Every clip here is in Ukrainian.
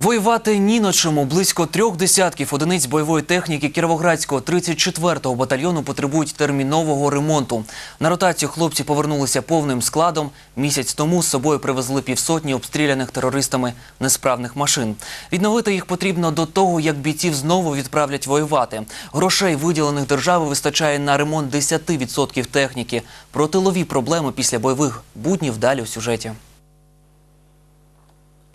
Воювати ні на чому. Близько трьох десятків одиниць бойової техніки Кіровоградського 34-го батальйону потребують термінового ремонту. На ротацію хлопці повернулися повним складом. Місяць тому з собою привезли півсотні обстріляних терористами несправних машин. Відновити їх потрібно до того, як бійців знову відправлять воювати. Грошей, виділених держави, вистачає на ремонт 10% техніки. Про тилові проблеми після бойових буднів далі у сюжеті.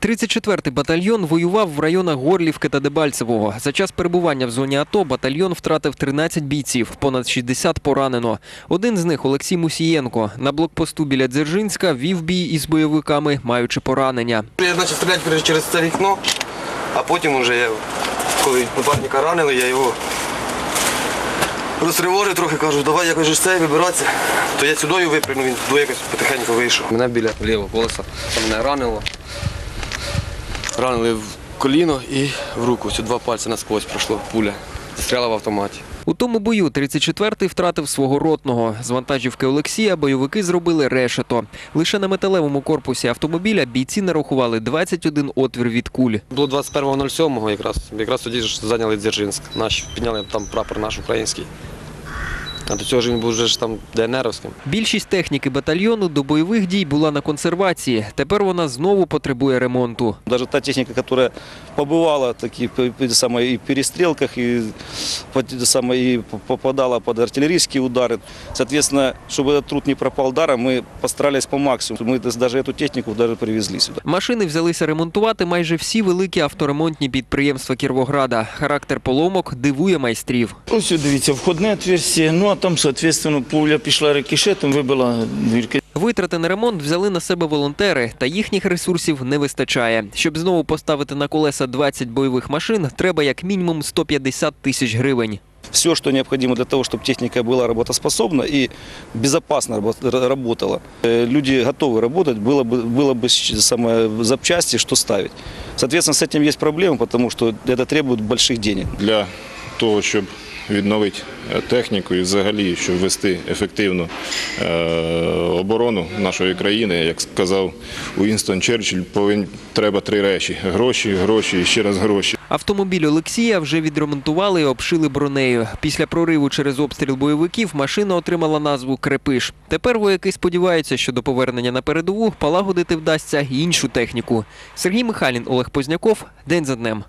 34-й батальйон воював в районах Горлівки та Дебальцевого. За час перебування в зоні АТО батальйон втратив 13 бійців, понад 60 поранено. Один з них Олексій Мусієнко на блокпосту біля Дзержинська вів бій із бойовиками, маючи поранення. Я почав стріляти через це вікно, а потім вже я, коли напарника ранили, я його розтривожив трохи, кажу, давай якось ж це вибиратися. То я сюди випрямив, він туди якось потихеньку вийшов. Мене біля лівого колеса мене ранило. Ранили в коліно і в руку. Ці два пальці насквозь пройшло пуля. Застряла в автоматі. У тому бою 34-й втратив свого ротного. З вантажівки Олексія бойовики зробили решето. Лише на металевому корпусі автомобіля бійці нарахували 21 отвір від куль. Було 21.07 якраз. Якраз тоді ж зайняли Дзержинськ. Наші підняли там прапор наш український. А до цього ж він був вже ж там ДНРовським. Більшість техніки батальйону до бойових дій була на консервації. Тепер вона знову потребує ремонту. Даже та техника, которая побывала таки, п- п- самое, и в перестрелках, и, по- те самое, и п- попадала под артиллерийские удары. Соответственно, чтобы этот труд не пропал даром, мы постарались по максимуму. Мы дас- даже эту технику даже привезли сюда. Машини взялися ремонтувати майже всі великі авторемонтні підприємства Кіровограда. Характер поломок дивує майстрів. Ось от дивіться, входне отверстие, ну а там, соответственно, пуля пішла рикошетом, вибила двірки. Витрати на ремонт взяли на себе волонтери, та їхніх ресурсів не вистачає. Щоб знову поставити на колеса 20 бойових машин, треба як мінімум 150 тисяч гривень. Все, что необходимо для того, чтобы техника была работоспособна и безопасно рабо- р- работала. Э, Люди готовы работать, было бы, было бы щ- самое, запчасти, что ставить. Соответственно, с этим есть проблемы, потому что это требует больших денег. для того, щоб відновити е, техніку і взагалі, щоб вести ефективну е, оборону нашої країни, як сказав Уінстон Черчилль, повинні треба три речі: гроші, гроші і ще раз гроші. Автомобіль Олексія вже відремонтували і обшили бронею. Після прориву через обстріл бойовиків машина отримала назву Крепиш. Тепер вояки сподіваються, що до повернення на передову полагодити вдасться іншу техніку. Сергій Михайлін, Олег Позняков. День за днем.